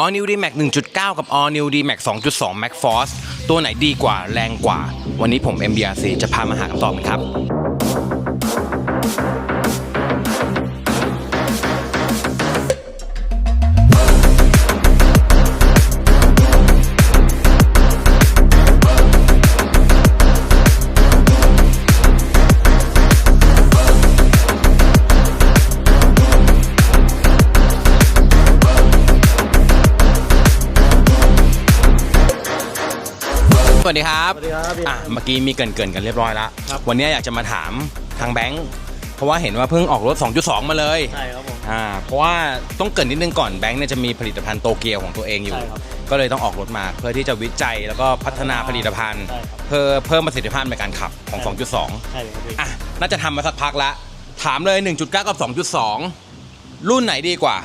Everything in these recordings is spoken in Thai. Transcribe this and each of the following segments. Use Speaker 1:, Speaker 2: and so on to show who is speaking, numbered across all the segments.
Speaker 1: All New D Max 1.9 กับ All New D Max 2.2 Max Force ตัวไหนดีกว่าแรงกว่า วันนี้ผม MBRC จะพามาหาคำตอบกันครับ สวัสดีครับ
Speaker 2: สวัสดีครับพี่
Speaker 1: อะเมื่อกี้มีเกรินเกินๆกันเรียบร้อยแล้ว
Speaker 2: ครับ
Speaker 1: วันนี้อยากจะมาถามทางแบงค์เพราะว่าเห็นว่าเพิ่งออกรถ 2.2 มาเลย
Speaker 2: ใช่ครับผม
Speaker 1: อ่าเพราะว่าต้องเกรินนิดนึงก่อนแบงค์เนี่ยจะมีผลิตภัณฑ์โตเกียวของตัวเองอยู่
Speaker 2: ใช่ครับ
Speaker 1: ก็เลยต้องออกรถมาเพื่อที่จะวิจัยแล้วก็พัฒนาผลิตภัณฑ์
Speaker 2: ใช่ครับ
Speaker 1: เพื่อเพิ่มประสิทธิภาพในการขับของ 2.2
Speaker 2: ใช่เลยครับพี่
Speaker 1: อะน่าจะทำมาสักพักละถามเลย 1.9 กับ 2.2 รุ่นไหนดีกว่า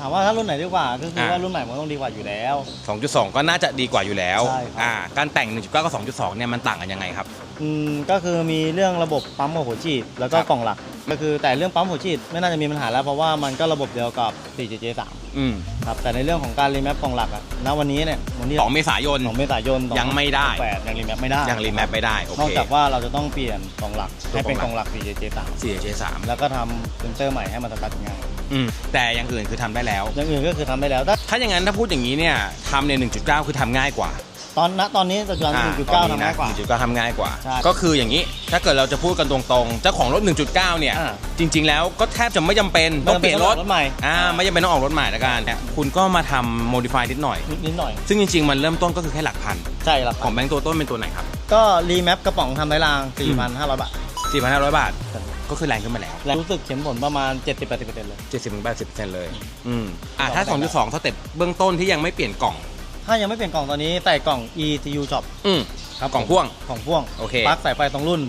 Speaker 2: ถามว่าถ้ารุ่นไหนดีกว่าก็คือ
Speaker 1: อ่า
Speaker 2: ว่ารุ่นใหม่มันต้องดีกว่าอยู่แล้ว
Speaker 1: 2.2 ก็น่าจะดีกว่าอยู่แล้ว
Speaker 2: ใช่ครับ
Speaker 1: อ่าการแต่ง 1.9 กับ 2.2 เนี่ยมันต่างกันยังไงครับ
Speaker 2: อืมก็คือมีเรื่องระบบปั๊มหัวฉีดแล้วก็
Speaker 1: ครับ
Speaker 2: กล่องหลัก ก็คือแต่เรื่องปั๊มหัวฉีดไม่น่าจะมีปัญหาแล้ว เพราะว่ามันก็ระบบเดียวกับ 4JJ3
Speaker 1: อืม
Speaker 2: ครับแต่ในเรื่องของการรีแมปกล่องหลักอะณวันนี้เนี่ยวันที่
Speaker 1: สองเมษายน
Speaker 2: ของเมษายน
Speaker 1: ยังไม่ได้
Speaker 2: แปดยังรีแมปไม่ได้
Speaker 1: ยังรีแมปไม่ได้โอเคน
Speaker 2: อกจากว่าเราจะต้องเปลี่ยนกล่องหลัก
Speaker 1: ตัว
Speaker 2: ให้เป็น
Speaker 1: ก
Speaker 2: ก
Speaker 1: ล่
Speaker 2: ล่
Speaker 1: อ
Speaker 2: องง
Speaker 1: ห
Speaker 2: ห
Speaker 1: ลั
Speaker 2: ลั
Speaker 1: ก
Speaker 2: ก 4JJ3
Speaker 1: 4J3
Speaker 2: แล้วก็ทำเซนเตอร์ใหม่ให้มันสตาร์ทง่าย
Speaker 1: อืมแต่อย่างอื่นคือทำได้แล้ว
Speaker 2: อย่างอื่นก็คือทำได้แล้วถ้า
Speaker 1: ถ้าอย่างนั้นถ้าพูดอย่างนี้เนี่ยทำใน 1.9 คือทำง่ายกว่า
Speaker 2: ตอนณตอนนี้ปัจจุบัน
Speaker 1: อ่า
Speaker 2: 1.9ทำง่ายกว่า
Speaker 1: 1.9ทำง่ายกว่า
Speaker 2: ใช่
Speaker 1: ก็คืออย่างนี้ถ้าเกิดเราจะพูดกันตรงๆ เจ้าของรถ 1.9 เนี่ย
Speaker 2: อ่า
Speaker 1: จริง ๆ แล้วก็แทบจะไม่จำเป็นต้องเปลี่ยนรถ
Speaker 2: รถใหม่
Speaker 1: อ่าไม่จำเป็นต้องออกรถใหม่ละกันเนี่ยคุณก็มาทำ modify นิดหน่อย
Speaker 2: นิดนิดหน่อย
Speaker 1: ซึ่งจริง ๆ มันเริ่มต้นก็คือแค่หลักพัน
Speaker 2: ใช่หลัก
Speaker 1: ของแบงค์ตัวต้นเป็นตัวไหนครับ
Speaker 2: ก็รีแมปกระป๋องทำไรราง 4,500 บาท
Speaker 1: 4,500 บาทก็คือแรงขึ้นมาแล้ว
Speaker 2: และรู้สึกเข็มผลประมาณ 70-80%เลย
Speaker 1: 70-80%เลย อืมอ่าถ้า 2.2สเต็ปเบื้องต้นที่ยังไม่เปลี่ยนกล่อง
Speaker 2: ถ้ายังไม่เปลี่ยนกล่องตอนนี้ใส่กล่อง ECU Shop
Speaker 1: อืม
Speaker 2: ครับ
Speaker 1: กล่องพ่วง
Speaker 2: กล่องพ่วง
Speaker 1: โอเค
Speaker 2: ปลั๊กสายไฟตรงรุ่น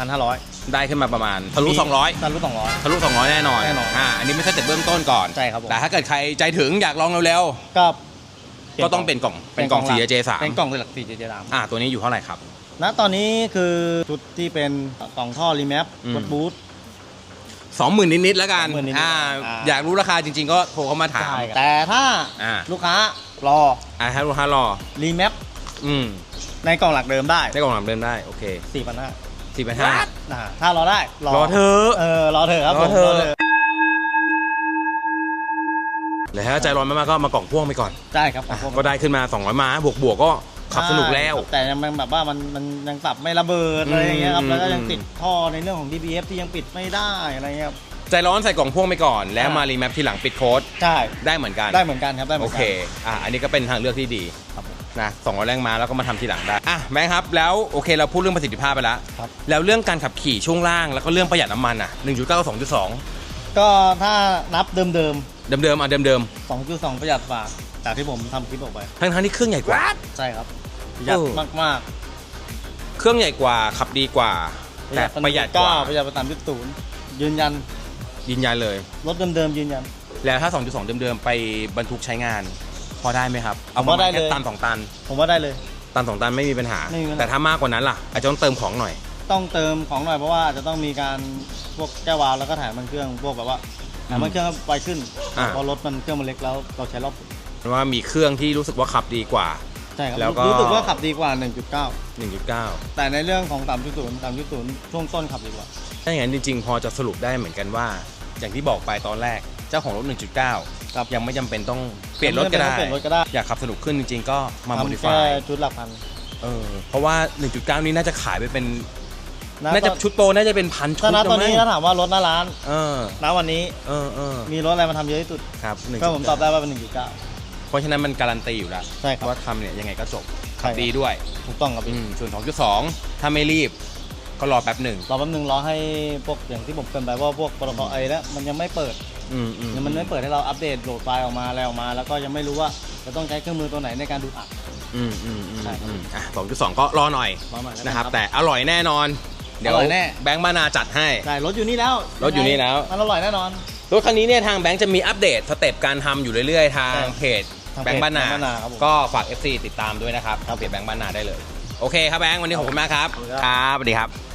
Speaker 2: 13,500
Speaker 1: ได้ขึ้นมาประมาณทะลุ 200
Speaker 2: ทะลุ200
Speaker 1: ทะลุ 200 แน่นอน
Speaker 2: แน่นอน
Speaker 1: อ่าอันนี้ไม่ใช่แต่เบื้องต้นก่อน
Speaker 2: ใช่ครับผม
Speaker 1: แต่ถ้าเกิดใครใจถึงอยากลองเร็ว
Speaker 2: ก็
Speaker 1: ๆก็ต้องเป็นกล่องเป็นกล่อง 4J3
Speaker 2: เป็นกล่องหลัก 4JJ3
Speaker 1: อ่าตัวนี้อยู่เท่าไหร่ครับ
Speaker 2: ณตอนนี้คือชุดที่เป็นกล่องท่อรีแมป
Speaker 1: อืม
Speaker 2: รถบูท
Speaker 1: 20,000นิดๆแล้วกัน
Speaker 2: 20,000นิดๆ
Speaker 1: อ่า
Speaker 2: อ่า
Speaker 1: อยากรู้ราคาจริง ๆ ก็โทรเข้ามาถาม
Speaker 2: แต่ถ้า
Speaker 1: อ่า
Speaker 2: ลูกค้ารอ
Speaker 1: อ่าถ้าลูกค้ารอ
Speaker 2: รีแมป
Speaker 1: อืม
Speaker 2: ในกล่องหลักเดิมได้
Speaker 1: ได้กล่องหลังเดินได้ โอเค
Speaker 2: 4,500
Speaker 1: 4,500
Speaker 2: อ่าถ้ารอได้
Speaker 1: รอเธอะ
Speaker 2: เออรอเถอะครับผม
Speaker 1: รอเถอะ
Speaker 2: รอเถอะ
Speaker 1: หรือถ้าใจร้อนมากๆก็มากล่องพ่วงไปก่อน
Speaker 2: ได้ครับผ
Speaker 1: อะ
Speaker 2: ม
Speaker 1: ก็ได้ขึ้นมา 200 ม้า บวกๆก็ ขับสนุกแล้ว
Speaker 2: แต่ยังแบบว่ามันมันยังปรับไม่ระเบิดอะไรอย่างเงี้ยครับ
Speaker 1: อืม
Speaker 2: แล้วก็ยัง
Speaker 1: อืม
Speaker 2: ติดท่อในเรื่องของ DBF ที่ยังปิดไม่ได้อะไรเงี้ยครับ
Speaker 1: ใจร้อนใส่กล่องพ่วงไปก่อน แล้ว
Speaker 2: อ่าม
Speaker 1: มารีแมปทีหลังปิดโค้ด
Speaker 2: ใช่
Speaker 1: ได้เหมือนกัน
Speaker 2: ได้เหมือนกันครับได้เหมื
Speaker 1: โอ
Speaker 2: อนกั
Speaker 1: เคอะอันนี้ก็เป็นทางเลือกที่ดี
Speaker 2: ครับผม
Speaker 1: นะสองร้อยแรงม้าแล้วก็มาทำทีหลังได้อะแม่ครับแล้วโอเคเราพูดเรื่องประสิทธิภาพไปแล้ว
Speaker 2: ครับ
Speaker 1: แล้วเรื่องการขับขี่ช่วงล่างแล้วก็เรื่องประหยัดน้ำมันอะ1.9กับ2.2
Speaker 2: ก็ถ้านับเดิม
Speaker 1: เดิมๆอะเดิม
Speaker 2: ๆ2.2ประหยัดกว่าจากที่ผมทำคลิปออกไป
Speaker 1: ๆทั้งๆที่เครื่องใหญ่กว่า
Speaker 2: ใช่ครับ ประหยัด
Speaker 1: เออ
Speaker 2: มาก
Speaker 1: เครื่องใหญ่กว่าขับดีกว่า
Speaker 2: ๆ
Speaker 1: แต่ประหยัดกว่า
Speaker 2: ประหยัดไปตามยุทศูนย์ยืนยัน
Speaker 1: ยืนยันเลย
Speaker 2: รถเดิมๆยืนยัน
Speaker 1: แล้วถ้า 2.2 เดิมๆ ไปบรรทุกใช้งาน พอได้ไหมครับ เอา
Speaker 2: ผม
Speaker 1: ประ
Speaker 2: ว่า
Speaker 1: มา
Speaker 2: ได้
Speaker 1: ณแค่
Speaker 2: เลย
Speaker 1: ตันสองตัน
Speaker 2: ผมว่าได้เลย
Speaker 1: ตันสองตันไม่มีปัญหา
Speaker 2: ไม่มีปัญหา
Speaker 1: แต่ถ้ามากกว่านั้นล่ะ อาจจะต้องเติมของหน่อย
Speaker 2: ต้องเติมของหน่อยเพราะว่าอาจจะต้องมีการพวกแก้ววาล์วแล้วก็ถ่ายมันเครื่องพวกแบบว่าถ่ายมันเครื่องไวขึ้น
Speaker 1: อ่า
Speaker 2: เพราะรถมันเครื่องมันเล็กแล้วเราใช้รอบ
Speaker 1: เพราะว่ามีเครื่องที่รู้สึกว่าขับดีกว่า
Speaker 2: ใช่ครับ
Speaker 1: แล้วก็
Speaker 2: รู้สึกว่าขับดีกว่า 1.9
Speaker 1: 1.9
Speaker 2: แต่ในเรื่องของ 3.0 3.0 ช่วงต้นขับดีกว่า
Speaker 1: ถ้าอย่างนั้นจริงๆ พอจะสรุปได้เหมือนกันว่า อย่างที่บอกไปตอนแรกเจ้าของรถ 1.9
Speaker 2: ครับ
Speaker 1: ยังไม่จำเป็นต้องเปลี่ยนรถก็ได้
Speaker 2: เปลี่ยนรถก็ได้
Speaker 1: อยากขับสนุกขึ้นจริงๆ ก็มา
Speaker 2: ทำ
Speaker 1: modify
Speaker 2: แค่ชุดหลักพัน
Speaker 1: เออเพราะว่า 1.9 นี้น่าจะขายไปเป็น
Speaker 2: นะ
Speaker 1: น่าจะชุดโปรน่าจะเป็นพันชุ
Speaker 2: ถ้า
Speaker 1: ด
Speaker 2: นับตอนนี้
Speaker 1: แล้ว
Speaker 2: ถ้าถามว่ารถหน้าร้าน
Speaker 1: เออ
Speaker 2: ณวันนี้
Speaker 1: เออเออ
Speaker 2: มีรถอะไรมาทำเยอะที่สุด
Speaker 1: ครับ
Speaker 2: ก็ผมตอบได้ว่าเป็น1.9
Speaker 1: เพราะฉะนั้นมันการันตีอยู่แล้ว
Speaker 2: ใช่ครับ
Speaker 1: ว่าทำเนี่ยยังไงก็จบ
Speaker 2: ใช่ครับ
Speaker 1: ดีด้วย
Speaker 2: ถูกต้องครับ
Speaker 1: อื
Speaker 2: พี่
Speaker 1: มส่วน 2.2 ถ้าไม่รีบก็รอแป๊บหนึ่ง
Speaker 2: รอแป๊บนึงรอให้พวกอย่างที่ผมเกรินไปว่าพวกปตทไอแล้วมันยังไม่เปิด
Speaker 1: อืมอืม
Speaker 2: ยังมันไม่เปิดให้เราอัปเดตโหลดไฟล์ออกมาอะไรออกมา แล้วก็ยังไม่รู้ว่าจะต้องใช้เครื่องมือตัวไหนในการดูดอัด
Speaker 1: อืมอืมอืม
Speaker 2: ใช่ครับ
Speaker 1: อืมอะ2.2 ก็รอหน่อย
Speaker 2: รอหน่อยแล้วกั
Speaker 1: นะครับ แต่อร่อยแน่นอน เดี๋ยว
Speaker 2: อร่อยแน่
Speaker 1: แบงค์มานาจัดให้
Speaker 2: ใช่รถอยู่นี่แล้ว
Speaker 1: รถอยู่นี่แล้ว
Speaker 2: มันอร่อยแน่นอน
Speaker 1: รถคันนี้เนี่ยทางแบงค์จะมีอัปเดตสเต็ปการทำอยู่เรื่อยๆ ทาง
Speaker 2: ใช่
Speaker 1: เพจ
Speaker 2: ทางเพจ
Speaker 1: แบงค์บ้านนา
Speaker 2: แบงค์บ้านนาครับผม
Speaker 1: ก็ฝาก FC ติดตามด้วยนะครับทางเพจแบงค์บ้านนาได้เลย โอเคครับแบงค์วันนี้ขอบคุณมากครับ
Speaker 2: ขอบคุณครับ
Speaker 1: ครับสวัสดีครับ